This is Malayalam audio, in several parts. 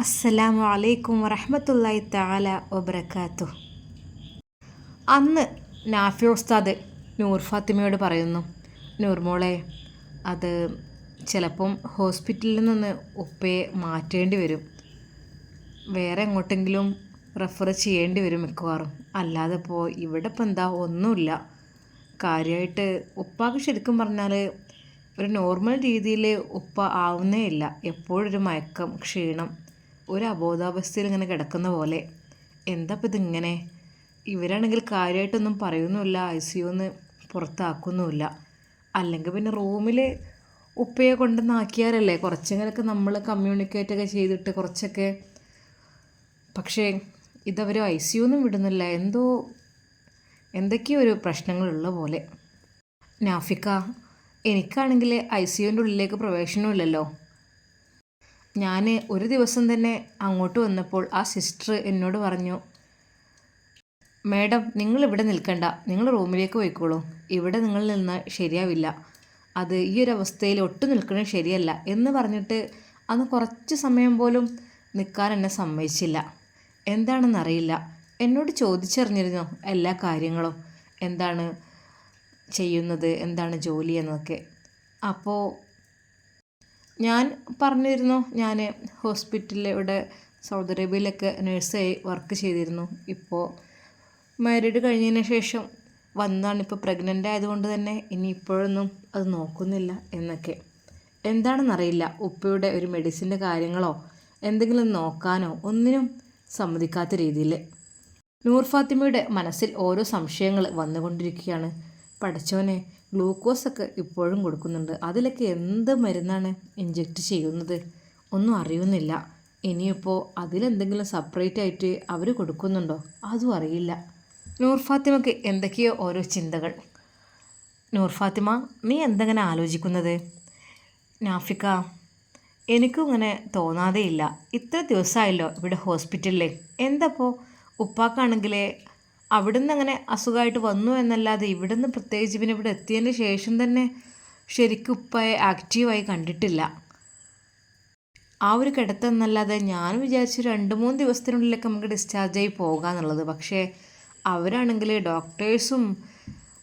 അസ്സലാമു അലൈക്കും വറഹമത്തല്ലായി താല വബർക്കാത്തു അന്ന് നാഫി ഉസ്താദ് നൂർ ഫാത്തിമയോട് പറയുന്നു നൂർമോളെ അത് ചിലപ്പം ഹോസ്പിറ്റലിൽ നിന്ന് ഉപ്പയെ മാറ്റേണ്ടി വരും. വേറെ എങ്ങോട്ടെങ്കിലും റെഫർ ചെയ്യേണ്ടി വരും മിക്കവാറും. അല്ലാതെ ഇപ്പോൾ ഇവിടെ ഇപ്പം എന്താ ഒന്നുമില്ല. കാര്യമായിട്ട് ഉപ്പാക്ക് ശരിക്കും പറഞ്ഞാൽ ഒരു നോർമൽ രീതിയിൽ ഉപ്പ ആവുന്നേ ഇല്ല. എപ്പോഴൊരു മയക്കം ക്ഷീണം ഒരു അബോധാവസ്ഥയിൽ ഇങ്ങനെ കിടക്കുന്ന പോലെ. എന്താ ഇപ്പം ഇതിങ്ങനെ? ഇവരാണെങ്കിൽ കാര്യമായിട്ടൊന്നും പറയുന്നുമില്ല ഐ സി യുന്ന് പുറത്താക്കുന്നുമില്ല. അല്ലെങ്കിൽ പിന്നെ റൂമിൽ ഉപ്പയെ കൊണ്ടുവന്നാക്കിയാലല്ലേ കുറച്ചെങ്കിലൊക്കെ നമ്മൾ കമ്മ്യൂണിക്കേറ്റൊക്കെ ചെയ്തിട്ട് കുറച്ചൊക്കെ. പക്ഷേ ഇതവർ ഐ സി യുന്നും വിടുന്നില്ല. എന്തോ എന്തൊക്കെയോ ഒരു പ്രശ്നങ്ങളുള്ള പോലെ. നാഫിക്ക എനിക്കാണെങ്കിൽ ഐ സി യുവിന്റെ ഉള്ളിലേക്ക് പ്രവേശനമില്ലല്ലോ. ഞാൻ ഒരു ദിവസം തന്നെ അങ്ങോട്ട് വന്നപ്പോൾ ആ സിസ്റ്റർ എന്നോട് പറഞ്ഞു മേഡം നിങ്ങൾ ഇവിടെ നിൽക്കണ്ട. നിങ്ങൾ റൂമിലേക്ക് പോയിക്കോളൂ. ഇവിടെ നിങ്ങൾ നിന്ന് ശരിയാവില്ല. അത് ഈ ഒരു അവസ്ഥയിൽ ഒട്ടും നിൽക്കുന്നത് ശരിയല്ല എന്ന് പറഞ്ഞിട്ട് അന്ന് കുറച്ച് സമയം പോലും നിൽക്കാൻ എന്നെ സമ്മതിച്ചില്ല. എന്താണെന്നറിയില്ല എന്നോട് ചോദിച്ചറിഞ്ഞിരുന്നു എല്ലാ കാര്യങ്ങളും? എന്താണ് ചെയ്യുന്നത്? എന്താണ് ജോലി എന്നൊക്കെ? അപ്പോൾ ഞാൻ പറഞ്ഞിരുന്നു ഞാൻ ഹോസ്പിറ്റലിൽ ഇവിടെ സൗദി അറേബ്യയിലൊക്കെ നേഴ്സായി വർക്ക് ചെയ്തിരുന്നു. ഇപ്പോൾ മാരീഡ് കഴിഞ്ഞതിന് ശേഷം വന്നതാണ് ഇപ്പോൾ പ്രഗ്നന്റ് ആയതുകൊണ്ട് തന്നെ ഇനി ഇപ്പോഴൊന്നും അത് നോക്കുന്നില്ല എന്നൊക്കെ. എന്താണെന്നറിയില്ല ഉപ്പയുടെ ഒരു മെഡിസിന്റെ കാര്യങ്ങളോ എന്തെങ്കിലും നോക്കാനോ ഒന്നിനും സമ്മതിക്കാത്ത രീതിയിൽ നൂർ ഫാത്തിമയുടെ മനസ്സിൽ ഓരോ സംശയങ്ങൾ വന്നുകൊണ്ടിരിക്കുകയാണ്. പഠിച്ചവനെ ഗ്ലൂക്കോസൊക്കെ ഇപ്പോഴും കൊടുക്കുന്നുണ്ട്. അതിലൊക്കെ എന്ത് മരുന്നാണ് ഇഞ്ചെക്റ്റ് ചെയ്യുന്നത്? ഒന്നും അറിയുന്നില്ല. ഇനിയിപ്പോൾ അതിലെന്തെങ്കിലും സെപ്പറേറ്റ് ആയിട്ട് അവർ കൊടുക്കുന്നുണ്ടോ? അതും അറിയില്ല. നൂർ ഫാത്തിമയ്ക്ക് എന്തൊക്കെയോ ഓരോ ചിന്തകൾ. നൂർഫാത്തിമ നീ എന്തെങ്ങനെ ആലോചിക്കുന്നത്? നാഫിക്ക എനിക്കും ഇങ്ങനെ തോന്നാതെയില്ല. ഇത്ര ദിവസമായല്ലോ ഇവിടെ ഹോസ്പിറ്റലിൽ എന്തപ്പോൾ ഉപ്പാക്കാണെങ്കിൽ അവിടുന്ന് അങ്ങനെ അസുഖമായിട്ട് വന്നു എന്നല്ലാതെ ഇവിടുന്ന് പ്രത്യേകിച്ച് പിന്നെ ഇവിടെ എത്തിയതിന് ശേഷം തന്നെ ശരിക്കും ഉപ്പയെ ആക്റ്റീവായി കണ്ടിട്ടില്ല. ആ ഒരു കിടത്തെന്നല്ലാതെ ഞാൻ വിചാരിച്ചു രണ്ട് മൂന്ന് ദിവസത്തിനുള്ളിലൊക്കെ നമുക്ക് ഡിസ്ചാർജ് ആയി പോകാമെന്നുള്ളത് പക്ഷേ അവരാണെങ്കിൽ ഡോക്ടേഴ്സും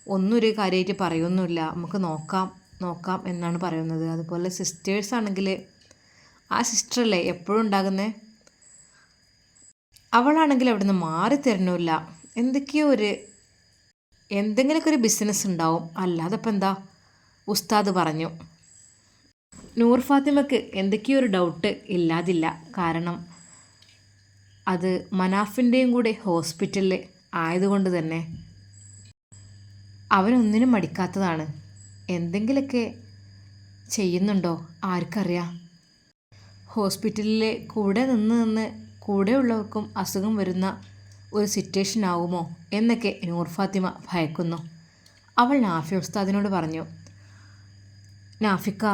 ഒന്നും ഒരു കാര്യമായിട്ട് പറയൊന്നുമില്ല. നമുക്ക് നോക്കാം നോക്കാം എന്നാണ് പറയുന്നത്. അതുപോലെ സിസ്റ്റേഴ്സ് ആണെങ്കിൽ ആ സിസ്റ്ററല്ലേ എപ്പോഴും ഉണ്ടാകുന്നത് അവളാണെങ്കിൽ അവിടുന്ന് മാറി തരണമില്ല എന്തൊക്കെയോ ഒരു എന്തെങ്കിലുമൊക്കെ ഒരു ബിസിനസ് ഉണ്ടാവും. അല്ലാതെ ഇപ്പം എന്താ? ഉസ്താദ് പറഞ്ഞു. നൂർ ഫാത്തിമക്ക് എന്തൊക്കെയോ ഒരു ഡൗട്ട് ഇല്ലാതില്ല. കാരണം അത് മനാഫിന്റെയും കൂടെ ഹോസ്പിറ്റലിൽ ആയതുകൊണ്ട് തന്നെ അവനൊന്നിനും മടിക്കാത്തതാണ്. എന്തെങ്കിലുമൊക്കെ ചെയ്യുന്നുണ്ടോ? ആർക്കറിയാം. ഹോസ്പിറ്റലിലെ കൂടെ നിന്ന് നിന്ന് കൂടെയുള്ളവർക്കും അസുഖം വരുന്ന ഒരു സിറ്റുവേഷൻ ആവുമോ എന്നൊക്കെ നൂർ ഫാത്തിമ ഭയക്കുന്നു. അവൾ നാഫി ഉസ്താദിനോട് പറഞ്ഞു നാഫിക്ക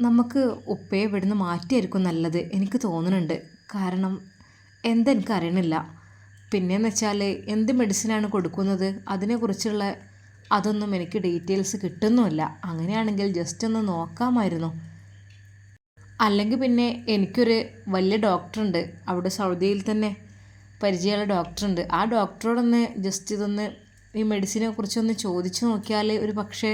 നമുക്ക് ഉപ്പയെ ഇവിടുന്ന് മാറ്റിയായിരിക്കും നല്ലത് എനിക്ക് തോന്നുന്നുണ്ട്. കാരണം എന്തെനിക്ക് അറിയണില്ല പിന്നെയെന്ന് വെച്ചാൽ എന്ത് മെഡിസിനാണ് കൊടുക്കുന്നത്? അതിനെക്കുറിച്ചുള്ള അതൊന്നും എനിക്ക് ഡീറ്റെയിൽസ് കിട്ടുന്നുമില്ല. അങ്ങനെയാണെങ്കിൽ ജസ്റ്റ് ഒന്ന് നോക്കാമായിരുന്നു. അല്ലെങ്കിൽ പിന്നെ എനിക്കൊരു വലിയ ഡോക്ടറുണ്ട് അവിടെ സൗദിയിൽ തന്നെ പരിചയമുള്ള ഡോക്ടറുണ്ട്. ആ ഡോക്ടറോടൊന്ന് ജസ്റ്റ് ഇതൊന്ന് ഈ മെഡിസിനെ കുറിച്ചൊന്ന് ചോദിച്ചു നോക്കിയാൽ ഒരു പക്ഷേ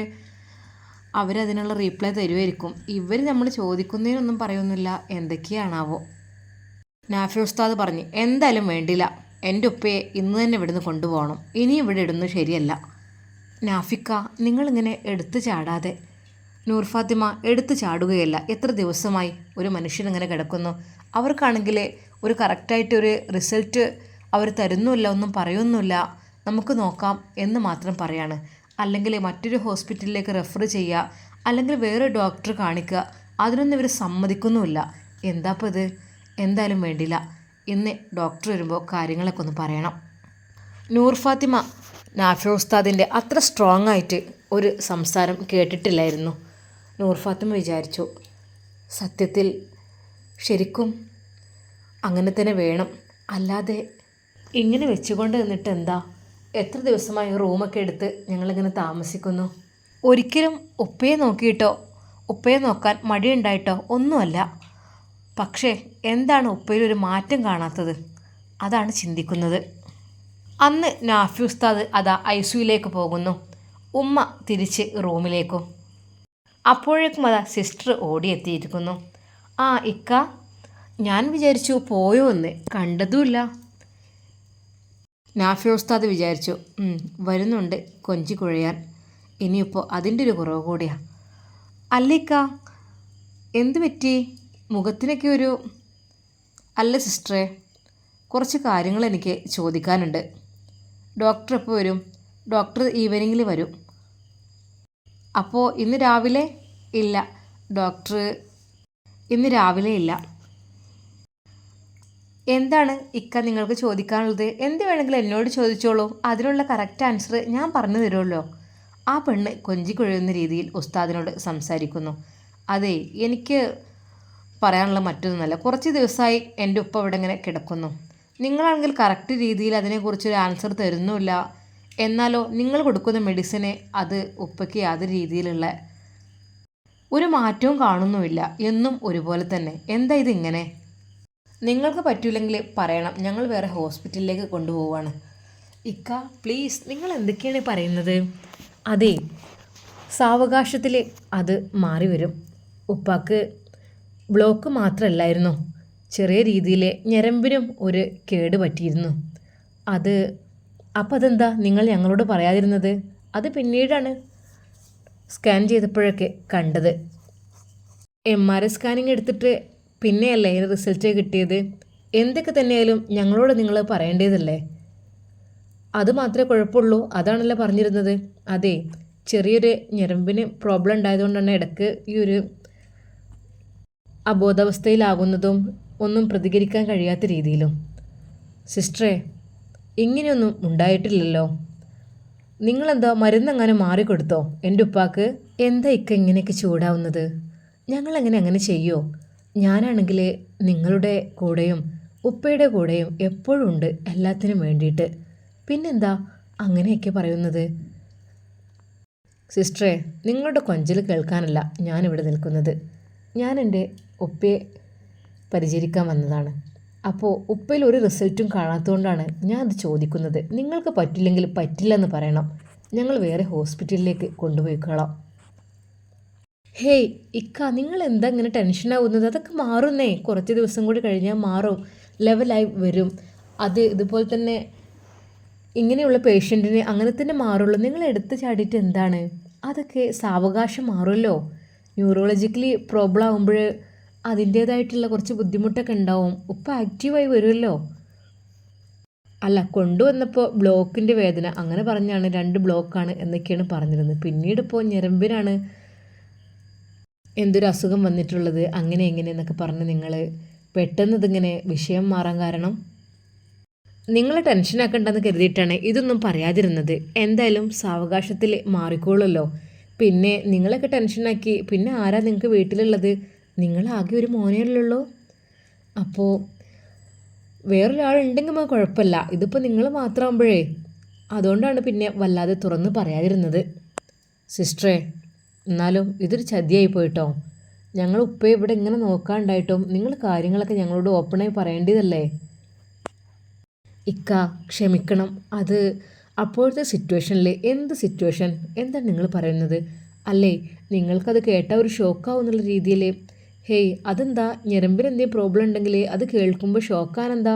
അവരതിനുള്ള റീപ്ലൈ തരുമായിരിക്കും ഇവർ നമ്മൾ ചോദിക്കുന്നതിനൊന്നും പറയുന്നില്ല എന്തൊക്കെയാണാവോ. നാഫി ഉസ്താദ് പറഞ്ഞു എന്തായാലും വേണ്ടില്ല. എന്റെ ഉപ്പയെ ഇന്ന് തന്നെ ഇവിടുന്ന് കൊണ്ടുപോകണം. ഇനി ഇവിടെ ഇടുന്നത് ശരിയല്ല. നാഫിക്ക നിങ്ങളിങ്ങനെ എടുത്തു ചാടാതെ. നൂർ ഫാത്തിമ എടുത്തു ചാടുകയല്ല. എത്ര ദിവസമായി ഒരു മനുഷ്യൻ ഇങ്ങനെ കിടക്കുന്നു. അവർക്കാണെങ്കിൽ ഒരു കറക്റ്റായിട്ട് ഒരു റിസൾട്ട് അവർ തരുന്നുമില്ല ഒന്നും പറയുന്നുമില്ല നമുക്ക് നോക്കാം എന്ന് മാത്രം പറയാണ്. അല്ലെങ്കിൽ മറ്റൊരു ഹോസ്പിറ്റലിലേക്ക് റെഫർ ചെയ്യുക അല്ലെങ്കിൽ വേറെ ഡോക്ടർ കാണിക്കുക അതിനൊന്നും ഇവർ സമ്മതിക്കുന്നുമില്ല. എന്താ ഇത്? എന്തായാലും വേണ്ടില്ല ഇന്ന് ഡോക്ടർ വരുമ്പോൾ കാര്യങ്ങളൊക്കെ ഒന്ന് പറയണം. നൂർ ഫാത്തിമ നാഫി ഉസ്താദിന്റെ അത്ര സ്ട്രോങ് ആയിട്ട് ഒരു സംസാരം കേട്ടിട്ടില്ലായിരുന്നു. നൂർ ഫാത്തിമ വിചാരിച്ചു സത്യത്തിൽ ശരിക്കും അങ്ങനെ തന്നെ വേണം. അല്ലാതെ ഇങ്ങനെ വെച്ചുകൊണ്ട് നിന്നിട്ട് എന്താ? എത്ര ദിവസമായി റൂമൊക്കെ എടുത്ത് ഞങ്ങളിങ്ങനെ താമസിക്കുന്നു? ഒരിക്കലും ഉപ്പയെ നോക്കിയിട്ടോ ഉപ്പയെ നോക്കാൻ മടിയുണ്ടായിട്ടോ ഒന്നുമല്ല. പക്ഷേ എന്താണ് ഉപ്പയിൽ ഒരു മാറ്റം കാണാത്തത്? അതാണ് ചിന്തിക്കുന്നത്. അന്ന് നാഫി ഉസ്താദ് അതാ ഐ സിയിലേക്ക് പോകുന്നു. ഉമ്മ തിരിച്ച് റൂമിലേക്കും. അപ്പോഴേക്കും അതാ സിസ്റ്റർ ഓടിയെത്തിയിരിക്കുന്നു. ആ ഇക്ക ഞാൻ വിചാരിച്ചു പോയോ എന്ന്. കണ്ടതുമില്ല. നാഫി ഉസ്താദ് വിചാരിച്ചു വരുന്നുണ്ട് കൊഞ്ചി കുഴയാൻ. ഇനിയിപ്പോൾ അതിന്റെ ഒരു കുറവ് കൂടിയാ. അല്ലേക്ക എന്ത് പറ്റി? മുഖത്തിനൊക്കെ ഒരു അല്ല സിസ്റ്ററെ കുറച്ച് കാര്യങ്ങൾ എനിക്ക് ചോദിക്കാനുണ്ട്. ഡോക്ടർ എപ്പോൾ വരും? ഡോക്ടർ ഈവനിങ്ങിൽ വരും. അപ്പോൾ ഇന്ന് രാവിലെ? ഇല്ല ഡോക്ടർ ഇന്ന് രാവിലെ ഇല്ല. എന്താണ് ഇക്ക നിങ്ങൾക്ക് ചോദിക്കാനുള്ളത്? എന്ത് വേണമെങ്കിലും എന്നോട് ചോദിച്ചോളൂ. അതിനുള്ള കറക്റ്റ് ആൻസർ ഞാൻ പറഞ്ഞു തരുമല്ലോ. ആ പെണ്ണ് കൊഞ്ചി കൊഞ്ചിക്കൊഴിയുന്ന രീതിയിൽ ഉസ്താദിനോട് സംസാരിക്കുന്നു. അതെ എനിക്ക് പറയാനുള്ള മറ്റൊന്നുമല്ല. കുറച്ച് ദിവസമായി എന്റെ ഉപ്പ ഇവിടെ ഇങ്ങനെ കിടക്കുന്നു. നിങ്ങളാണെങ്കിൽ കറക്റ്റ് രീതിയിൽ അതിനെക്കുറിച്ചൊരു ആൻസർ തരുന്നുമില്ല. എന്നാലോ നിങ്ങൾ കൊടുക്കുന്ന മെഡിസിന് അത് ഉപ്പയ്ക്ക് യാതൊരു രീതിയിലുള്ള ഒരു മാറ്റവും കാണുന്നുമില്ല. എന്നും ഒരുപോലെ തന്നെ. എന്താ ഇതിങ്ങനെ? നിങ്ങൾക്ക് പറ്റൂലെങ്കിൽ പറയണം. ഞങ്ങൾ വേറെ ഹോസ്പിറ്റലിലേക്ക് കൊണ്ടുപോവാണ്. ഇക്ക പ്ലീസ് നിങ്ങൾ എന്തൊക്കെയാണ് പറയുന്നത്? അതെ സാവകാശത്തിൽ അത് മാറി വരും. ഉപ്പാക്ക് ബ്ലോക്ക് മാത്രമല്ലായിരുന്നു ചെറിയ രീതിയിൽ ഞരമ്പിനും ഒരു കേട് പറ്റിയിരുന്നു. അത് അപ്പം അതെന്താ? നിങ്ങൾ ഞങ്ങളോട് പറയാതിരുന്നത്? അത് പിന്നീടാണ് സ്കാൻ ചെയ്തപ്പോഴൊക്കെ കണ്ടത്. എം ആർ ഐ സ്കാനിങ് എടുത്തിട്ട് പിന്നെയല്ലേ ഇതിന് റിസൾട്ട് കിട്ടിയത്? എന്തൊക്കെ തന്നെയായാലും ഞങ്ങളോട് നിങ്ങൾ പറയേണ്ടതല്ലേ? അത് മാത്രമേ കുഴപ്പമുള്ളൂ. അതാണല്ലോ പറഞ്ഞിരുന്നത്. അതെ ചെറിയൊരു ഞരമ്പിന് പ്രോബ്ലം ഉണ്ടായതുകൊണ്ടാണ് ഇടയ്ക്ക് ഈ ഒരു അബോധാവസ്ഥയിലാകുന്നതും ഒന്നും പ്രതികരിക്കാൻ കഴിയാത്ത രീതിയിലും. സിസ്റ്ററെ ഇങ്ങനെയൊന്നും ഉണ്ടായിട്ടില്ലല്ലോ. നിങ്ങളെന്തോ മരുന്നെങ്ങനെ മാറിക്കൊടുത്തോ? എന്റെ ഉപ്പാക്ക് എന്താ ഇക്ക ഇങ്ങനെയൊക്കെ ചൂടാവുന്നത്? ഞങ്ങളെങ്ങനെ അങ്ങനെ ചെയ്യോ? ഞാനാണെങ്കിൽ നിങ്ങളുടെ കൂടെയും ഉപ്പയുടെ കൂടെയും എപ്പോഴും ഉണ്ട് എല്ലാത്തിനും വേണ്ടിയിട്ട്. പിന്നെന്താ അങ്ങനെയൊക്കെ പറയുന്നത്? സിസ്റ്ററെ നിങ്ങളുടെ കൊഞ്ചൽ കേൾക്കാനല്ല ഞാനിവിടെ നിൽക്കുന്നത്. ഞാൻ എന്റെ ഉപ്പയെ പരിചരിക്കാൻ വന്നതാണ്. അപ്പോൾ ഉപ്പയിൽ ഒരു റിസൾട്ടും കാണാത്തതുകൊണ്ടാണ് ഞാൻ അത് ചോദിക്കുന്നത്. നിങ്ങൾക്ക് പറ്റില്ലെങ്കിൽ പറ്റില്ലെന്ന് പറയണം. ഞങ്ങൾ വേറെ ഹോസ്പിറ്റലിലേക്ക് കൊണ്ടുപോയിക്കോളാം. ഹേയ് ഇക്ക നിങ്ങൾ എന്താ ഇങ്ങനെ ടെൻഷനാവുന്നത്? അതൊക്കെ മാറുന്നേ. കുറച്ച് ദിവസം കൂടി കഴിഞ്ഞാൽ മാറും. ലെവലായി വരും. അത് ഇതുപോലെ തന്നെ ഇങ്ങനെയുള്ള പേഷ്യന്റിന് അങ്ങനെ തന്നെ മാറുള്ളൂ. നിങ്ങൾ എടുത്ത് ചാടിയിട്ട് എന്താണ്? അതൊക്കെ സാവകാശം മാറുമല്ലോ. ന്യൂറോളജിക്കലി പ്രോബ്ലം ആകുമ്പോൾ അതിന്റേതായിട്ടുള്ള കുറച്ച് ബുദ്ധിമുട്ടൊക്കെ ഉണ്ടാവും. ഉപ്പ ആക്റ്റീവായി വരുമല്ലോ. അല്ല കൊണ്ടുവന്നപ്പോൾ ബ്ലോക്കിന്റെ വേദന. അങ്ങനെ പറഞ്ഞാണ് രണ്ട് ബ്ലോക്കാണ് എന്നൊക്കെയാണ് പറഞ്ഞിരുന്നത്. പിന്നീട് ഇപ്പോൾ ഞരമ്പിനാണ് എന്തൊരു അസുഖം വന്നിട്ടുള്ളത്? അങ്ങനെ എങ്ങനെ എന്നൊക്കെ പറഞ്ഞ് നിങ്ങൾ പെട്ടെന്ന് ഇതിങ്ങനെ വിഷയം മാറാൻ കാരണം നിങ്ങൾ ടെൻഷനാക്കണ്ടെന്ന് കരുതിയിട്ടാണ് ഇതൊന്നും പറയാതിരുന്നത്. എന്തായാലും സാവകാശത്തിൽ മാറിക്കോളുമല്ലോ പിന്നെ നിങ്ങളൊക്കെ ടെൻഷനാക്കി പിന്നെ ആരാ നിങ്ങൾക്ക് വീട്ടിലുള്ളത്? നിങ്ങളാകെ ഒരു മോനേ അപ്പോൾ വേറൊരാളുണ്ടെങ്കിൽ നമുക്ക് കുഴപ്പമില്ല. ഇതിപ്പോൾ നിങ്ങൾ മാത്രമാകുമ്പോഴേ അതുകൊണ്ടാണ് പിന്നെ വല്ലാതെ തുറന്ന് പറയാതിരുന്നത്. സിസ്റ്ററെ എന്നാലും ഇതൊരു ചതിയായി പോയിട്ടോ. ഞങ്ങൾ ഉപ്പയെ ഇവിടെ ഇങ്ങനെ നോക്കാണ്ടായിട്ടും നിങ്ങൾ കാര്യങ്ങളൊക്കെ ഞങ്ങളോട് ഓപ്പണായി പറയേണ്ടതല്ലേ? ഇക്ക ക്ഷമിക്കണം. അത് അപ്പോഴത്തെ സിറ്റുവേഷനിൽ എന്ത് സിറ്റുവേഷൻ എന്താണ് നിങ്ങൾ പറയുന്നത്? അല്ലേ നിങ്ങൾക്കത് കേട്ട ഒരു ഷോക്കാവുന്നുള്ള രീതിയിൽ ഹേയ് അതെന്താ? ഞരമ്പിന് എന്തെങ്കിലും പ്രോബ്ലം ഉണ്ടെങ്കിൽ അത് കേൾക്കുമ്പോൾ ഷോക്കാനെന്താ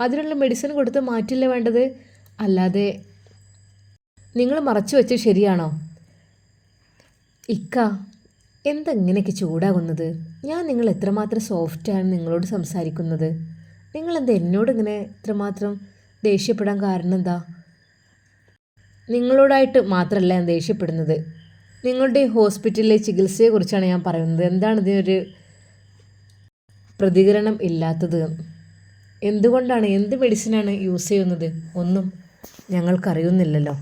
അതിനുള്ള മെഡിസിൻ കൊടുത്ത് മാറ്റില്ല വേണ്ടത്? അല്ലാതെ നിങ്ങൾ മറച്ചു വെച്ച് ശരിയാണോ? ഇക്ക എന്തെങ്ങനെയൊക്കെ ചൂടാകുന്നത്? ഞാൻ നിങ്ങൾ എത്രമാത്രം സോഫ്റ്റാണ് നിങ്ങളോട് സംസാരിക്കുന്നത്? നിങ്ങളെന്താ എന്നോട് ഇങ്ങനെ ഇത്രമാത്രം ദേഷ്യപ്പെടാൻ കാരണം എന്താ? നിങ്ങളോടായിട്ട് മാത്രമല്ല ഞാൻ ദേഷ്യപ്പെടുന്നത്. നിങ്ങളുടെ ഹോസ്പിറ്റലിലെ ചികിത്സയെക്കുറിച്ചാണ് ഞാൻ പറയുന്നത്. എന്താണ് ഇതിനൊരു പ്രതികരണം ഇല്ലാത്തത്? എന്തുകൊണ്ടാണ്? എന്ത് മെഡിസിനാണ് യൂസ് ചെയ്യുന്നത്? ഒന്നും ഞങ്ങൾക്കറിയുന്നില്ലല്ലോ.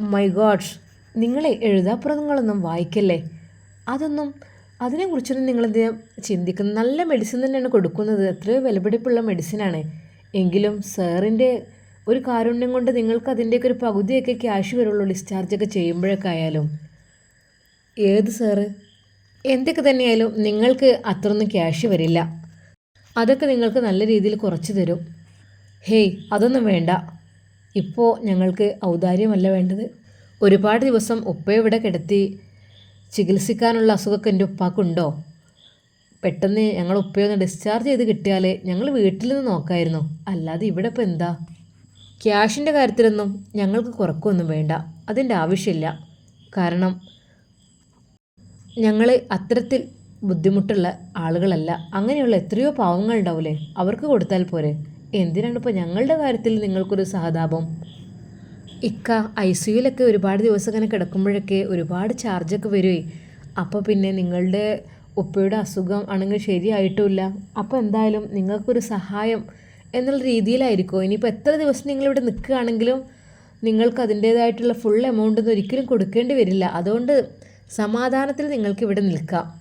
മൈ ഗോഡ് നിങ്ങളെ എഴുതാപ്പുറങ്ങളൊന്നും വായിക്കല്ലേ? അതൊന്നും അതിനെക്കുറിച്ചൊന്നും നിങ്ങളെന്ത് ചിന്തിക്കുന്നു നല്ല മെഡിസിൻ തന്നെയാണ് കൊടുക്കുന്നത്. എത്രയോ വിലപിടിപ്പുള്ള മെഡിസിനാണ് എങ്കിലും സാറിന്റെ ഒരു കാരുണ്യം കൊണ്ട് നിങ്ങൾക്ക് അതിന്റെയൊക്കെ ഒരു പകുതിയൊക്കെ ക്യാഷ് വരുള്ളൂ ഡിസ്ചാർജൊക്കെ ചെയ്യുമ്പോഴൊക്കെ ആയാലും. ഏത് സാറ് എന്തൊക്കെ തന്നെയായാലും നിങ്ങൾക്ക് അത്രയൊന്നും ക്യാഷ് വരില്ല. അതൊക്കെ നിങ്ങൾക്ക് നല്ല രീതിയിൽ കുറച്ച് തരും. ഹേയ് അതൊന്നും വേണ്ട. ഇപ്പോൾ ഞങ്ങൾക്ക് ഔദാര്യമല്ല വേണ്ടത്. ഒരുപാട് ദിവസം ഉപ്പ ഇവിടെ കിടത്തി ചികിത്സിക്കാനുള്ള അസുഖമൊക്കെ എന്റെ ഉപ്പാക്കുണ്ടോ? പെട്ടെന്ന് ഞങ്ങൾ ഉപ്പയൊന്ന് ഡിസ്ചാർജ് ചെയ്ത് കിട്ടിയാൽ ഞങ്ങൾ വീട്ടിൽ നിന്ന് നോക്കായിരുന്നു. അല്ലാതെ ഇവിടെ ഇപ്പോൾ എന്താ? ക്യാഷിന്റെ കാര്യത്തിലൊന്നും ഞങ്ങൾക്ക് കുറക്കൊന്നും വേണ്ട. അതിന്റെ ആവശ്യമില്ല. കാരണം ഞങ്ങൾ അത്തരത്തിൽ ബുദ്ധിമുട്ടുള്ള ആളുകളല്ല. അങ്ങനെയുള്ള എത്രയോ പാവങ്ങൾ പാവങ്ങളുണ്ടാവില്ലേ അവർക്ക് കൊടുത്താൽ പോരെ. എന്തിനാണ് ഇപ്പോൾ ഞങ്ങളുടെ കാര്യത്തിൽ നിങ്ങൾക്കൊരു സഹതാപം? ഇക്ക ഐ സിയുലൊക്കെ ഒരുപാട് ദിവസം ഇങ്ങനെ കിടക്കുമ്പോഴൊക്കെ ഒരുപാട് ചാർജൊക്കെ വരുമേ അപ്പോൾ പിന്നെ നിങ്ങളുടെ ഉപ്പയുടെ അസുഖം ആണെങ്കിൽ ശരിയായിട്ടുമില്ല അപ്പോൾ എന്തായാലും നിങ്ങൾക്കൊരു സഹായം എന്നുള്ള രീതിയിലായിരിക്കും? ഇനിയിപ്പോൾ എത്ര ദിവസം നിങ്ങളിവിടെ നിൽക്കുകയാണെങ്കിലും നിങ്ങൾക്ക് അതിന്റേതായിട്ടുള്ള ഫുൾ എമൗണ്ട് ഒന്നും ഒരിക്കലും കൊടുക്കേണ്ടി വരില്ല. അതുകൊണ്ട് സമാധാനത്തിൽ നിങ്ങൾക്ക് ഇവിടെ നിൽക്കാം.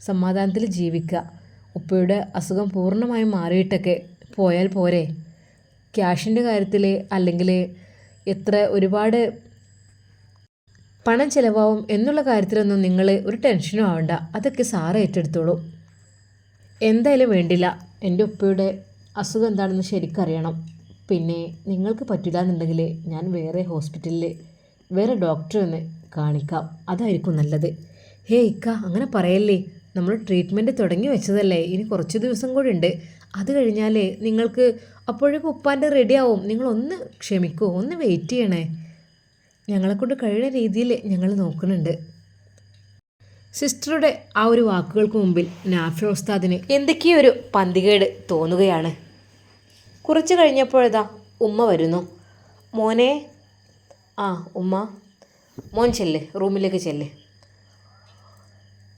സമാധാനത്തിൽ ജീവിക്കുക. ഉപ്പയുടെ അസുഖം പൂർണമായും മാറിയിട്ടൊക്കെ പോയാൽ പോരെ. ക്യാഷിന്റെ കാര്യത്തിൽ അല്ലെങ്കിൽ എത്ര ഒരുപാട് പണം ചിലവാവും എന്നുള്ള കാര്യത്തിലൊന്നും നിങ്ങൾ ഒരു ടെൻഷനും ആവണ്ട. അതൊക്കെ സാറ് ഏറ്റെടുത്തോളൂ. എന്തായാലും വേണ്ടില്ല. എന്റെ ഉപ്പയുടെ അസുഖം എന്താണെന്ന് ശരിക്കറിയണം. പിന്നെ നിങ്ങൾക്ക് പറ്റില്ല എന്നുണ്ടെങ്കിൽ ഞാൻ വേറെ ഹോസ്പിറ്റലിൽ വേറെ ഡോക്ടറെ കാണിക്കാം. അതായിരിക്കും നല്ലത്. ഹേ ഇക്ക അങ്ങനെ പറയല്ലേ? നമ്മൾ ട്രീറ്റ്മെന്റ് തുടങ്ങി വെച്ചതല്ലേ? ഇനി കുറച്ച് ദിവസം കൂടി ഉണ്ട്. അത് കഴിഞ്ഞാൽ നിങ്ങൾക്ക് അപ്പോഴേക്കും ഉപ്പാന്റെ റെഡിയാവും നിങ്ങളൊന്ന് ക്ഷമിക്കൂ ഒന്ന് വെയിറ്റ് ചെയ്യണേ. ഞങ്ങളെക്കൊണ്ട് കഴിയുന്ന രീതിയിൽ ഞങ്ങൾ നോക്കുന്നുണ്ട്. സിസ്റ്ററുടെ ആ ഒരു വാക്കുകൾക്ക് മുമ്പിൽ നാഫി ഉസ്താദിന് എന്തൊക്കെയോ ഒരു പന്തികേട് തോന്നുകയാണ്. കുറച്ച് കഴിഞ്ഞപ്പോഴതാ ഉമ്മ വരുന്നു. മോനെ ആ ഉമ്മ മോൻ ചെല്ല് റൂമിലേക്ക് ചെല്ല്.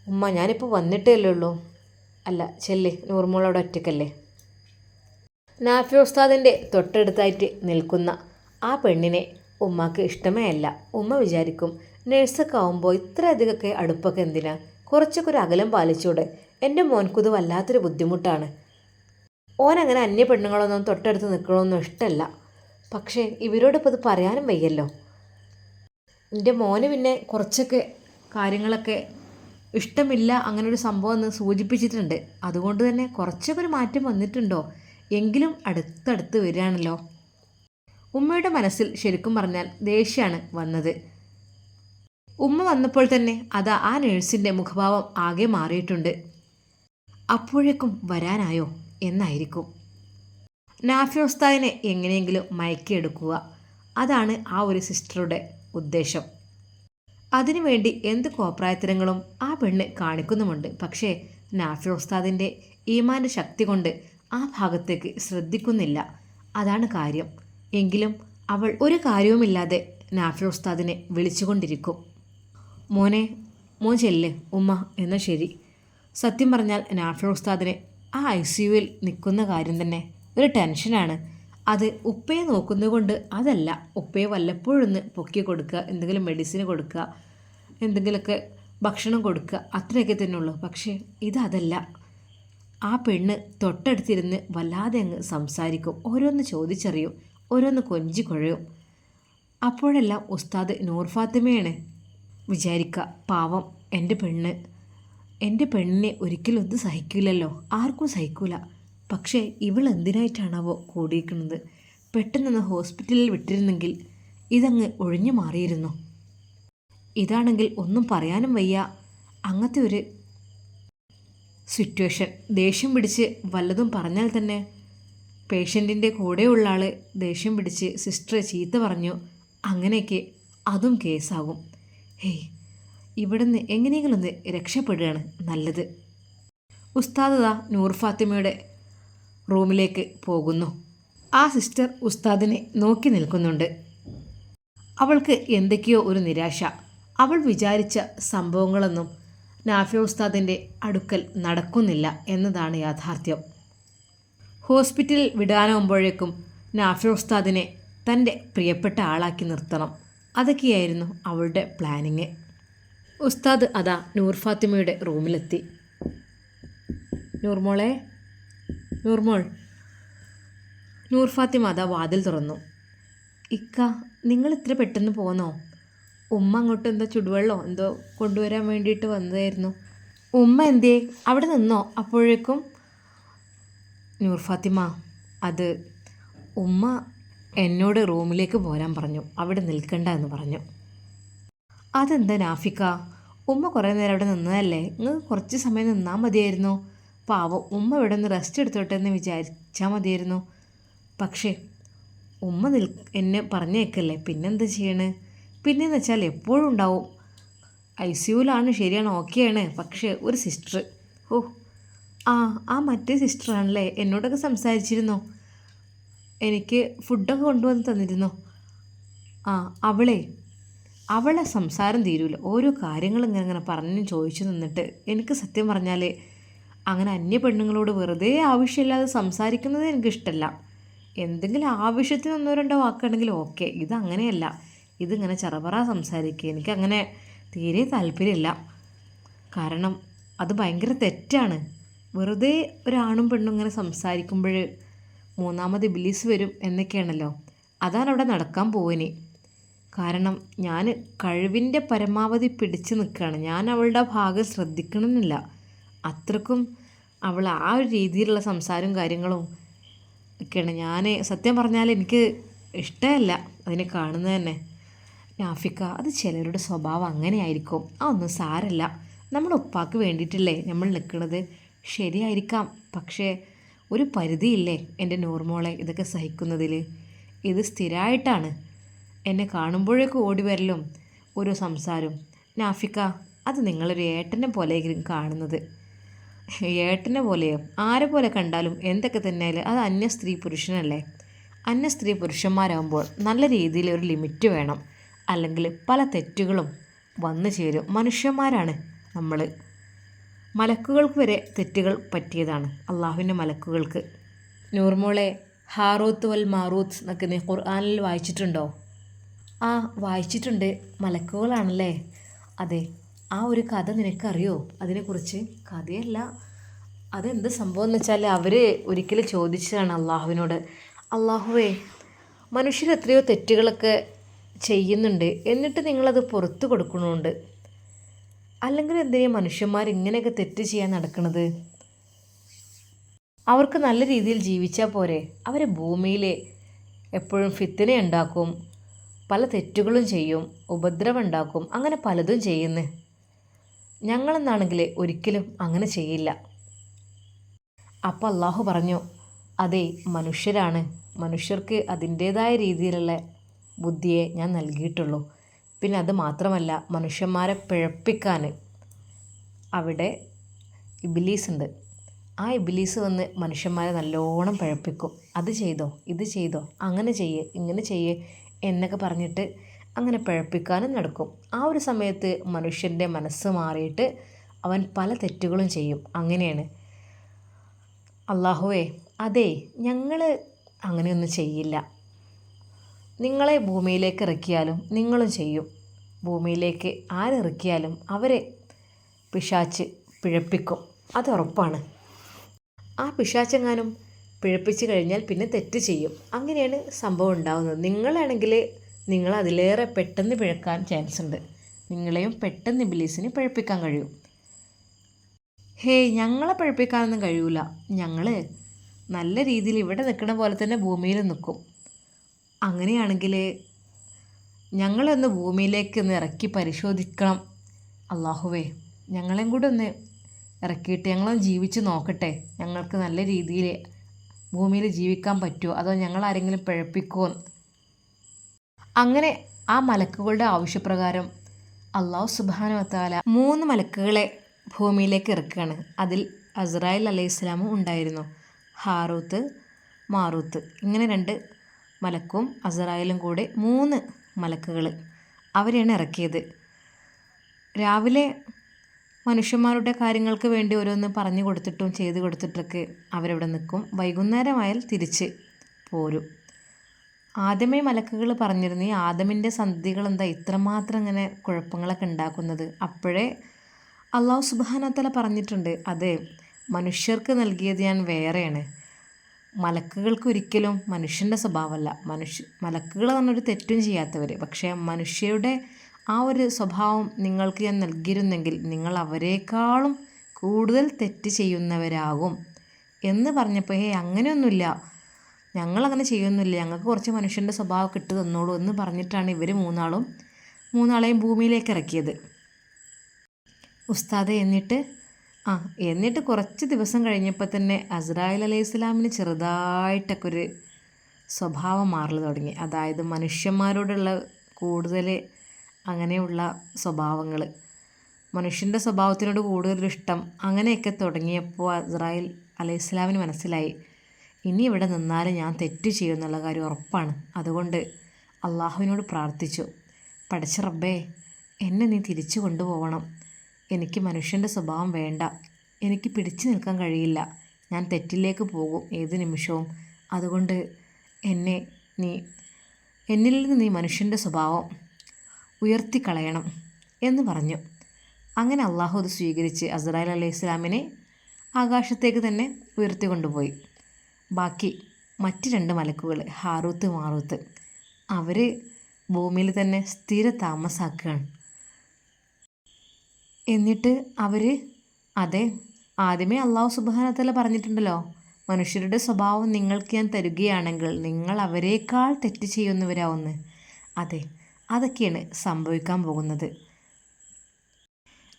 ഉമ്മ ഞാനിപ്പോൾ വന്നിട്ടേ അല്ലേ ഉള്ളൂ. അല്ല ചെല്ല് നൂർമോളവിടെ ഒറ്റക്കല്ലേ? നാഫി ഉസ്താദിന്റെ തൊട്ടടുത്തായിട്ട് നിൽക്കുന്ന ആ പെണ്ണിനെ ഉമ്മാക്ക് ഇഷ്ടമേ അല്ല ഉമ്മ വിചാരിക്കും നഴ്സൊക്കെ ആവുമ്പോൾ ഇത്രയധികമൊക്കെ അടുപ്പൊക്കെ എന്തിനാ? കുറച്ചൊക്കെ ഒരു അകലം പാലിച്ചൂടെ. എന്റെ മോൻക്കുത് വല്ലാത്തൊരു ബുദ്ധിമുട്ടാണ്. ഓനങ്ങനെ അന്യ പെണ്ണുങ്ങളൊന്നും തൊട്ടടുത്ത് നിൽക്കണമെന്നും ഇഷ്ടമല്ല പക്ഷേ ഇവരോടിപ്പോൾ ഇത് പറയാനും വയ്യല്ലോ. എന്റെ മോന് പിന്നെ കുറച്ചൊക്കെ കാര്യങ്ങളൊക്കെ ഇഷ്ടമില്ല അങ്ങനൊരു സംഭവം എന്ന് സൂചിപ്പിച്ചിട്ടുണ്ട്. അതുകൊണ്ട് തന്നെ കുറച്ചൊക്കെ ഒരു മാറ്റം വന്നിട്ടുണ്ടോ? എങ്കിലും അടുത്തടുത്ത് വരികയാണല്ലോ. ഉമ്മയുടെ മനസ്സിൽ ശരിക്കും പറഞ്ഞാൽ ദേഷ്യമാണ് വന്നത്. ഉമ്മ വന്നപ്പോൾ തന്നെ അതാ ആ നേഴ്സിന്റെ മുഖഭാവം ആകെ മാറിയിട്ടുണ്ട്. അപ്പോഴേക്കും വരാനായോ എന്നായിരിക്കും. നാഫിയോസ്താദിനെ എങ്ങനെയെങ്കിലും മയക്കിയെടുക്കുക. അതാണ് ആ ഒരു സിസ്റ്ററുടെ ഉദ്ദേശം. അതിനുവേണ്ടി എന്ത് കോപ്രായത്തരങ്ങളും ആ പെണ്ണ് കാണിക്കുന്നുമുണ്ട്. പക്ഷേ നാഫി ഉസ്താദിന്റെ ഈമാന്റെ ശക്തി കൊണ്ട് ആ ഭാഗത്തേക്ക് ശ്രദ്ധിക്കുന്നില്ല. അതാണ് കാര്യം. എങ്കിലും അവൾ ഒരു കാര്യവുമില്ലാതെ നാഫി ഉസ്താദിനെ വിളിച്ചുകൊണ്ടിരിക്കും. മോനെ മോൻ ചെല്ല് ഉമ്മ എന്ന ശരി. സത്യം പറഞ്ഞാൽ നാഫി ഉസ്താദിനെ ആ ഐ സി യുവിൽ നിൽക്കുന്ന കാര്യം തന്നെ ഒരു ടെൻഷനാണ്. അത് ഉപ്പയെ നോക്കുന്നതുകൊണ്ട് അതല്ല ഉപ്പയെ വല്ലപ്പോഴൊന്ന് പൊക്കി കൊടുക്കുക എന്തെങ്കിലും മെഡിസിൻ കൊടുക്കുക എന്തെങ്കിലുമൊക്കെ ഭക്ഷണം കൊടുക്കുക അത്രയൊക്കെ തന്നെയുള്ളൂ. പക്ഷേ ഇതതല്ല ആ പെണ്ണ് തൊട്ടടുത്തിരുന്ന് വല്ലാതെ അങ്ങ് സംസാരിക്കും. ഓരോന്ന് ചോദിച്ചറിയും ഓരോന്ന് കൊഞ്ചി കുഴയും. അപ്പോഴെല്ലാം ഉസ്താദ് നൂർ ഫാത്തിമയാണ് വിചാരിക്കുക പാവം എന്റെ പെണ്ണ്. എന്റെ പെണ്ണിനെ ഒരിക്കലും ഒന്നും സഹിക്കില്ലല്ലോ ആർക്കും സഹിക്കൂല. പക്ഷേ ഇവൾ എന്തിനായിട്ടാണാവോ കൂടിയിരിക്കുന്നത്? പെട്ടെന്നൊന്ന് ഹോസ്പിറ്റലിൽ വിട്ടിരുന്നെങ്കിൽ ഇതങ്ങ് ഒഴിഞ്ഞു മാറിയിരുന്നു. ഇതാണെങ്കിൽ ഒന്നും പറയാനും വയ്യ. അങ്ങനത്തെ ഒരു സിറ്റുവേഷൻ. ദേഷ്യം പിടിച്ച് വല്ലതും പറഞ്ഞാൽ തന്നെ. പേഷ്യന്റിന്റെ കൂടെയുള്ള ആൾ ദേഷ്യം പിടിച്ച് സിസ്റ്റർ ചീത്ത പറഞ്ഞു. അങ്ങനെയൊക്കെ അതും കേസാകും. ഹേയ് ഇവിടുന്ന് എങ്ങനെയെങ്കിലും ഒന്ന് രക്ഷപ്പെടുകയാണ് നല്ലത്. ഉസ്താദ നൂർ ഫാത്തിമയുടെ റൂമിലേക്ക് പോകുന്നു. ആ സിസ്റ്റർ ഉസ്താദിനെ നോക്കി നിൽക്കുന്നുണ്ട്. അവൾക്ക് എന്തൊക്കെയോ ഒരു നിരാശ. അവൾ വിചാരിച്ച സംഭവങ്ങളൊന്നും നാഫിയ ഉസ്താദിന്റെ അടുക്കൽ നടക്കുന്നില്ല എന്നതാണ് യാഥാർത്ഥ്യം. ഹോസ്പിറ്റലിൽ വിടാനാവുമ്പോഴേക്കും നാഫിയ ഉസ്താദിനെ തന്റെ പ്രിയപ്പെട്ട ആളാക്കി നിർത്തണം. അതൊക്കെയായിരുന്നു അവളുടെ പ്ലാനിങ്. ഉസ്താദ് അതാ നൂർ ഫാത്തിമയുടെ റൂമിലെത്തി. നൂർമോളെ? നൂർമോൾ. നൂർ ഫാത്തിമ അതാ വാതിൽ തുറന്നു. ഇക്ക നിങ്ങൾ ഇത്ര പെട്ടെന്ന് പോന്നോ? ഉമ്മ അങ്ങോട്ട് എന്തോ ചുടുവെള്ളമോ എന്തോ കൊണ്ടുവരാൻ വേണ്ടിയിട്ട് വന്നതായിരുന്നു. ഉമ്മ എന്തേ അവിടെ നിന്നോ? അപ്പോഴേക്കും നൂർ ഫാത്തിമ അത് ഉമ്മ എന്നോട് റൂമിലേക്ക് പോരാൻ പറഞ്ഞു. അവിടെ നിൽക്കണ്ട എന്ന് പറഞ്ഞു. അതെന്താ നാഫിക്ക? ഉമ്മ കുറേ നേരം അവിടെ നിന്നതല്ലേ? നിങ്ങൾ കുറച്ച് സമയം നിന്നാൽ മതിയായിരുന്നു. പാവം ഉമ്മ ഇവിടെ നിന്ന് റെസ്റ്റ് എടുത്തോട്ടെ എന്ന് വിചാരിച്ചാൽ മതിയായിരുന്നു. പക്ഷേ ഉമ്മ നിൽ എന്നെ പറഞ്ഞേക്കല്ലേ? പിന്നെന്താ ചെയ്യണേ? പിന്നെന്ന് വെച്ചാൽ എപ്പോഴും ഉണ്ടാവും. ഐ സിയുലാണ് ശരിയാണ് ഓക്കെയാണ്. പക്ഷേ ഒരു സിസ്റ്റർ ഓ ആ ആ മറ്റേ സിസ്റ്ററാണല്ലേ എന്നോടൊക്കെ സംസാരിച്ചിരുന്നോ. എനിക്ക് ഫുഡൊക്കെ കൊണ്ടുവന്ന് തന്നിരുന്നോ. ആ അവളെ അവളെ സംസാരം തീരൂല. ഓരോ കാര്യങ്ങൾ ഇങ്ങനെ ഇങ്ങനെ പറഞ്ഞു ചോദിച്ചു നിന്നിട്ട് എനിക്ക് സത്യം പറഞ്ഞാൽ അങ്ങനെ അന്യ പെണ്ണുങ്ങളോട് വെറുതെ ആവശ്യമില്ലാതെ സംസാരിക്കുന്നത് എനിക്കിഷ്ടമല്ല എന്തെങ്കിലും ആവശ്യത്തിന് ഒന്നോ രണ്ടോ വാക്കുകയാണെങ്കിൽ ഓക്കെ ഇതങ്ങനെയല്ല. ഇതിങ്ങനെ ചറപറ സംസാരിക്കുക. എനിക്കങ്ങനെ തീരെ താല്പര്യമില്ല. കാരണം അത് ഭയങ്കര തെറ്റാണ്. വെറുതെ ഒരാണും പെണ്ണും ഇങ്ങനെ സംസാരിക്കുമ്പോൾ മൂന്നാമത് ബിലീസ് വരും എന്നൊക്കെയാണല്ലോ. അതാണ് അവിടെ നടക്കാൻ പോവിനി കാരണം ഞാൻ കഴിവിന്റെ പരമാവധി പിടിച്ചു നിൽക്കുകയാണ്. ഞാൻ അവളുടെ ഭാഗം ശ്രദ്ധിക്കണമെന്നില്ല. അത്രക്കും അവൾ ആ ഒരു രീതിയിലുള്ള സംസാരവും കാര്യങ്ങളും ഒക്കെയാണ്. ഞാൻ സത്യം പറഞ്ഞാൽ എനിക്ക് ഇഷ്ടമല്ല അതിനെ കാണുന്നത് തന്നെ. നാഫിക്ക അത് ചിലരുടെ സ്വഭാവം അങ്ങനെയായിരിക്കും. ആ ഒന്നും സാരല്ല. നമ്മൾ ഉപ്പാക്ക് വേണ്ടിയിട്ടല്ലേ നമ്മൾ നിൽക്കുന്നത്? ശരിയായിരിക്കാം. പക്ഷേ ഒരു പരിധിയില്ലേ എന്റെ നോർമോളെ ഇതൊക്കെ സഹിക്കുന്നതിൽ? ഇത് സ്ഥിരമായിട്ടാണ് എന്നെ കാണുമ്പോഴേക്കും ഓടി വരലും ഓരോ സംസാരം നാഫിക്ക അത് നിങ്ങളൊരു ഏട്ടനെ പോലെയെങ്കിലും കാണുന്നത്. ഏട്ടനെ പോലെയോ? ആരെ പോലെ കണ്ടാലും എന്തൊക്കെ തന്നെയാലും അത് അന്യ സ്ത്രീ പുരുഷനല്ലേ? അന്യ സ്ത്രീ പുരുഷന്മാരാകുമ്പോൾ നല്ല രീതിയിൽ ഒരു ലിമിറ്റ് വേണം. അല്ലെങ്കിൽ പല തെറ്റുകളും വന്നു ചേരും. മനുഷ്യന്മാരാണ് നമ്മൾ മലക്കുകൾക്ക് വരെ തെറ്റുകൾ പറ്റിയതാണ് അള്ളാഹുവിന്റെ മലക്കുകൾക്ക്. നൂർമോളെ ഹാറൂത്ത് വൽ മാറൂത്ത് എന്നൊക്കെ നീ ഖുർആാനിൽ വായിച്ചിട്ടുണ്ടോ? ആ വായിച്ചിട്ടുണ്ട്. മലക്കുകളാണല്ലേ? അതെ ആ ഒരു കഥ നിനക്കറിയോ? അതിനെക്കുറിച്ച് കഥയല്ല. അതെന്ത് സംഭവം എന്ന് വെച്ചാൽ അവർ ഒരിക്കലും ചോദിച്ചതാണ് അള്ളാഹുവിനോട്. അള്ളാഹുവേ മനുഷ്യർ എത്രയോ തെറ്റുകളൊക്കെ ചെയ്യുന്നുണ്ട്. എന്നിട്ട് നിങ്ങളത് പുറത്തു കൊടുക്കണമുണ്ട് അല്ലെങ്കിൽ എന്തിനാ മനുഷ്യന്മാർ ഇങ്ങനെയൊക്കെ തെറ്റ് ചെയ്യാൻ നടക്കുന്നത് അവർക്ക് നല്ല രീതിയിൽ ജീവിച്ചാൽ പോരെ. അവർ ഭൂമിയിൽ എപ്പോഴും ഫിത്തിനെ ഉണ്ടാക്കും. പല തെറ്റുകളും ചെയ്യും. ഉപദ്രവം ഉണ്ടാക്കും. അങ്ങനെ പലതും ചെയ്യുന്നു. ഞങ്ങളെന്നാണെങ്കിൽ ഒരിക്കലും അങ്ങനെ ചെയ്യില്ല. അപ്പോൾ അള്ളാഹു പറഞ്ഞു അതെ മനുഷ്യരാണ്. മനുഷ്യർക്ക് അതിന്റേതായ രീതിയിലുള്ള ബുദ്ധിയെ ഞാൻ നൽകിയിട്ടുള്ളൂ. പിന്നെ അത് മാത്രമല്ല മനുഷ്യന്മാരെ പിഴപ്പിക്കാൻ അവിടെ ഇബിലീസ് ഉണ്ട് ആ ഇബിലീസ് വന്ന് മനുഷ്യന്മാരെ നല്ലോണം പിഴപ്പിക്കും. അത് ചെയ്തോ ഇത് ചെയ്തോ അങ്ങനെ ചെയ്യേ ഇങ്ങനെ ചെയ്യേ എന്നൊക്കെ പറഞ്ഞിട്ട് അങ്ങനെ പിഴപ്പിക്കാനും നടക്കും. ആ ഒരു സമയത്ത് മനുഷ്യന്റെ മനസ്സ് മാറിയിട്ട് അവൻ പല തെറ്റുകളും ചെയ്യും. അങ്ങനെയാണ്. അള്ളാഹുവേ അതെ ഞങ്ങൾ അങ്ങനെയൊന്നും ചെയ്യില്ല. നിങ്ങളെ ഭൂമിയിലേക്ക് ഇറക്കിയാലും നിങ്ങളും ചെയ്യും. ഭൂമിയിലേക്ക് ആരിറക്കിയാലും അവരെ പിശാച്ച് പിഴപ്പിക്കും. അത് ഉറപ്പാണ്. ആ പിശാച്ചെങ്ങാനും പിഴപ്പിച്ച് കഴിഞ്ഞാൽ പിന്നെ തെറ്റ് ചെയ്യും. അങ്ങനെയാണ് സംഭവം ഉണ്ടാകുന്നത് നിങ്ങളാണെങ്കിൽ നിങ്ങൾ അതിലേറെ പെട്ടെന്ന് പിഴക്കാൻ ചാൻസ് ഉണ്ട്. നിങ്ങളെയും പെട്ടെന്ന് ബിലീസിന് പിഴപ്പിക്കാൻ കഴിയും. ഹേയ് ഞങ്ങളെ പിഴപ്പിക്കാനൊന്നും കഴിയൂല. ഞങ്ങൾ നല്ല രീതിയിൽ ഇവിടെ നിൽക്കുന്ന പോലെ തന്നെ ഭൂമിയിൽ നിൽക്കും. അങ്ങനെയാണെങ്കിൽ ഞങ്ങളൊന്ന് ഭൂമിയിലേക്ക് ഒന്ന് ഇറക്കി പരിശോധിക്കണം. അള്ളാഹുവേ ഞങ്ങളെയും കൂടെ ഒന്ന് ഇറക്കിയിട്ട് ഞങ്ങളൊന്ന് ജീവിച്ച് നോക്കട്ടെ. ഞങ്ങൾക്ക് നല്ല രീതിയിൽ ഭൂമിയിൽ ജീവിക്കാൻ പറ്റുമോ അതോ ഞങ്ങൾ ആരെങ്കിലും പിഴപ്പിക്കുമോ അങ്ങനെ ആ മലക്കുകളുടെ ആവശ്യപ്രകാരം അള്ളാഹു സുബാന വത്താല മൂന്ന് മലക്കുകളെ ഭൂമിയിലേക്ക് ഇറക്കുകയാണ്. അതിൽ അസ്രായേൽ അലൈഹി ഇസ്ലാമും ഉണ്ടായിരുന്നു. ഹാറൂത്ത് മാറൂത്ത് ഇങ്ങനെ രണ്ട് മലക്കും അസറായിലും കൂടെ മൂന്ന് മലക്കുകൾ അവരെയാണ് ഇറക്കിയത്. രാവിലെ മനുഷ്യന്മാരുടെ കാര്യങ്ങൾക്ക് വേണ്ടി ഓരോന്ന് പറഞ്ഞു കൊടുത്തിട്ടും ചെയ്ത് കൊടുത്തിട്ടൊക്കെ അവരവിടെ നിൽക്കും. വൈകുന്നേരമായാൽ തിരിച്ച് പോരും. ആദ്യമേ മലക്കുകൾ പറഞ്ഞിരുന്നു ഈ ആദമിന്റെ സന്ധികൾ എന്താ ഇത്രമാത്രം ഇങ്ങനെ കുഴപ്പങ്ങളൊക്കെ ഉണ്ടാക്കുന്നത്? അപ്പോഴേ അള്ളാഹു സുബാനത്തല പറഞ്ഞിട്ടുണ്ട് അതെ മനുഷ്യർക്ക് നൽകിയത് ഞാൻ വേറെയാണ്. മലക്കുകൾക്ക് ഒരിക്കലും മനുഷ്യന്റെ സ്വഭാവമല്ല. മനുഷ്യ മലക്കുകൾ പറഞ്ഞൊരു തെറ്റും ചെയ്യാത്തവർ പക്ഷേ മനുഷ്യരുടെ ആ ഒരു സ്വഭാവം നിങ്ങൾക്ക് ഞാൻ നൽകിയിരുന്നെങ്കിൽ നിങ്ങൾ അവരെക്കാളും കൂടുതൽ തെറ്റ് ചെയ്യുന്നവരാകും എന്ന് പറഞ്ഞപ്പോൾ ഹേ അങ്ങനെയൊന്നുമില്ല. ഞങ്ങളങ്ങനെ ചെയ്യുന്നില്ല. ഞങ്ങൾക്ക് കുറച്ച് മനുഷ്യന്റെ സ്വഭാവം കിട്ടു തന്നോളൂ എന്ന് പറഞ്ഞിട്ടാണ് ഇവർ മൂന്നാളും മൂന്നാളെയും ഭൂമിയിലേക്ക് ഇറക്കിയത്. ഉസ്താദെ എന്നിട്ട് ആ എന്നിട്ട് കുറച്ച് ദിവസം കഴിഞ്ഞപ്പോൾ തന്നെ അസ്രായിൽ അലൈഹി ഇസ്ലാമിന് ചെറുതായിട്ടൊക്കെ ഒരു സ്വഭാവം മാറൽ തുടങ്ങി. അതായത് മനുഷ്യന്മാരോടുള്ള കൂടുതൽ അങ്ങനെയുള്ള സ്വഭാവങ്ങൾ മനുഷ്യന്റെ സ്വഭാവത്തിനോട് കൂടുതൽ ഇഷ്ടം അങ്ങനെയൊക്കെ തുടങ്ങിയപ്പോൾ അസ്രായിൽ അലൈഹി ഇസ്ലാമിന് മനസ്സിലായി ഇനി ഇവിടെ നിന്നാൽ ഞാൻ തെറ്റ് ചെയ്യുമെന്നുള്ള കാര്യം ഉറപ്പാണ്. അതുകൊണ്ട് അള്ളാഹുവിനോട് പ്രാർത്ഥിച്ചു. പഠിച്ച റബ്ബേ എന്നെ നീ തിരിച്ചു കൊണ്ടുപോകണം എനിക്ക് മനുഷ്യന്റെ സ്വഭാവം വേണ്ട. എനിക്ക് പിടിച്ചു നിൽക്കാൻ കഴിയില്ല. ഞാൻ തെറ്റിലേക്ക് പോകും ഏത് നിമിഷവും. അതുകൊണ്ട് എന്നെ നീ എന്നിൽ നിന്ന് നീ മനുഷ്യന്റെ സ്വഭാവം ഉയർത്തി കളയണം എന്ന് പറഞ്ഞു. അങ്ങനെ അള്ളാഹു അത് സ്വീകരിച്ച് അസറായി അലൈഹി ഇസ്ലാമിനെ ആകാശത്തേക്ക് തന്നെ ഉയർത്തിക്കൊണ്ടുപോയി. ബാക്കി മറ്റ് രണ്ട് മലക്കുകൾ ഹാറൂത്ത് മാറൂത്ത് അവർ ഭൂമിയിൽ തന്നെ സ്ഥിര താമസാക്കുകയാണ് എന്നിട്ട് അവർ അതെ ആദ്യമേ അള്ളാഹു സുബാനത്തല പറഞ്ഞിട്ടുണ്ടല്ലോ മനുഷ്യരുടെ സ്വഭാവം നിങ്ങൾക്ക് ഞാൻ തരുകയാണെങ്കിൽ നിങ്ങൾ അവരെക്കാൾ തെറ്റ് ചെയ്യുന്നവരാവുന്ന്. അതെ അതൊക്കെയാണ് സംഭവിക്കാൻ പോകുന്നത്.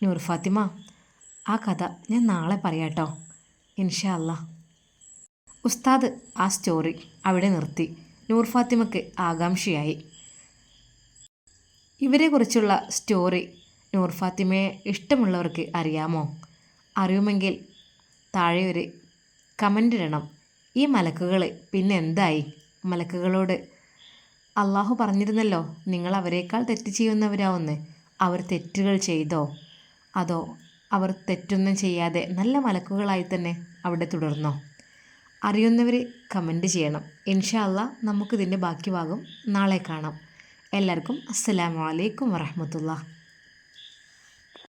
നൂർ ഫാത്തിമ ആ കഥ ഞാൻ നാളെ പറയാട്ടോ. ഇൻഷാ അല്ല ഉസ്താദ് ആ സ്റ്റോറി അവിടെ നിർത്തി. നൂർ ഫാത്തിമയ്ക്ക് ആകാംക്ഷയായി. ഇവരെക്കുറിച്ചുള്ള സ്റ്റോറി നൂർ ഫാത്തിമയെ ഇഷ്ടമുള്ളവർക്ക് അറിയാമോ? അറിയുമെങ്കിൽ താഴെ ഒരു കമന്റ് ഇടണം. ഈ മലക്കുകൾ പിന്നെ എന്തായി? മലക്കുകളോട് അള്ളാഹു പറഞ്ഞിരുന്നല്ലോ നിങ്ങൾ അവരെക്കാൾ തെറ്റ് ചെയ്യുന്നവരാവുന്ന്. അവർ തെറ്റുകൾ ചെയ്തോ? അതോ അവർ തെറ്റൊന്നും ചെയ്യാതെ നല്ല മലക്കുകളായി തന്നെ അവിടെ തുടർന്നോ? അറിയുന്നവർ കമന്റ് ചെയ്യണം. ഇൻഷാ അല്ലാ നമുക്കിതിന്റെ ബാക്കി ഭാഗം നാളെ കാണാം. എല്ലാവർക്കും അസ്സലാമു അലൈക്കും വറഹമത്തുള്ള